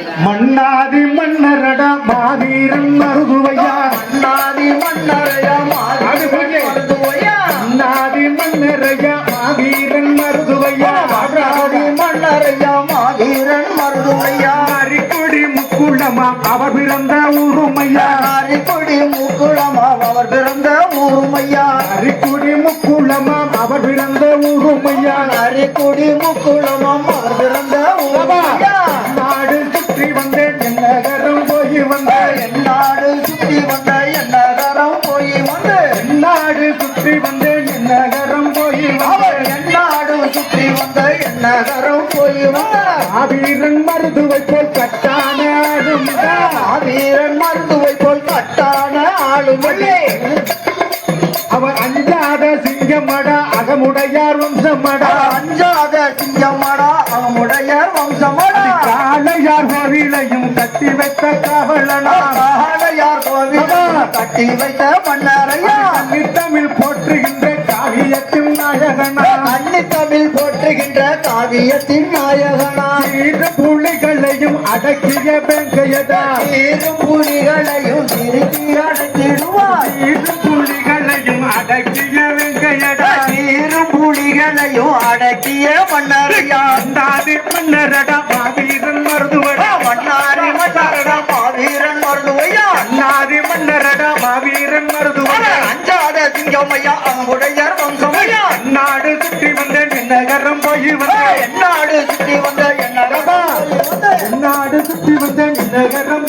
மன்னாதி மன்னரட மாவீரன் மருதுவையா. மன்னாதி மன்னரையா. மருதுவையா. மன்னாதி மன்னரையா மாவீரன் மருதுவையா. மன்னாதி மன்னரையா மாவீரன் மருதுவையா. அரிக்குடி முக்குளமா அவர் பிறந்த ஊருமையா. அரிக்குடி முக்குளமா அவர் பிறந்த ஊருமையா. அரிக்குடி முக்குளமா அவர் பிறந்த ஊருமையா. அரிக்குடி முக்குளமாம் அவர் நகரம் போய் வந்தேன் என்னாடு சுற்றி வந்த என்ன நகரம் போய் வந்து நாடு சுற்றி வந்தேன் என் நகரம் போய் வந்தேன் என்னாடு சுற்றி வந்த என்ன நகரம் போய் வந்த. ஆவீரன் மருதுவை போல் கட்டான ஆளுமிடா. வீரன் மருந்துவை போல் கட்டான ஆளுமையே அவர் அஞ்சாத சிங்கமடா அகமுடையார் வம்சமடா. அஞ்சாத சிங்கமடா அவனுடைய வம்சமடா. காளையார் கோவிலையும் கட்டி வைத்த காவலனா காளையார் கோவில் கட்டி வைத்த மன்னரையா. கன்னி தமிழ் போற்றுகின்ற காவியத்தின் நாயகனா. கன்னி தமிழ் போற்றுகின்ற காவியத்தின் நாயகனா. இரு புலிகளையும் அடக்கிய வெங்கையதா. இரு புலிகளையும் திருப்பி அடைத்திடுவார் இரு புலிகளையும் அடக்கிய வெங்கையடா இரு புலிகளையும் அடக்கிய மன்னரையா. அந்தாதி மன்னரடா சிங்கமையா அவனுடைய வம்சமையா நாடு சுற்றி வந்த நகரம் போய் வந்த. என்னாடு சுற்றி வந்த என்னரமா நாடு சுற்றி வந்த நகரம்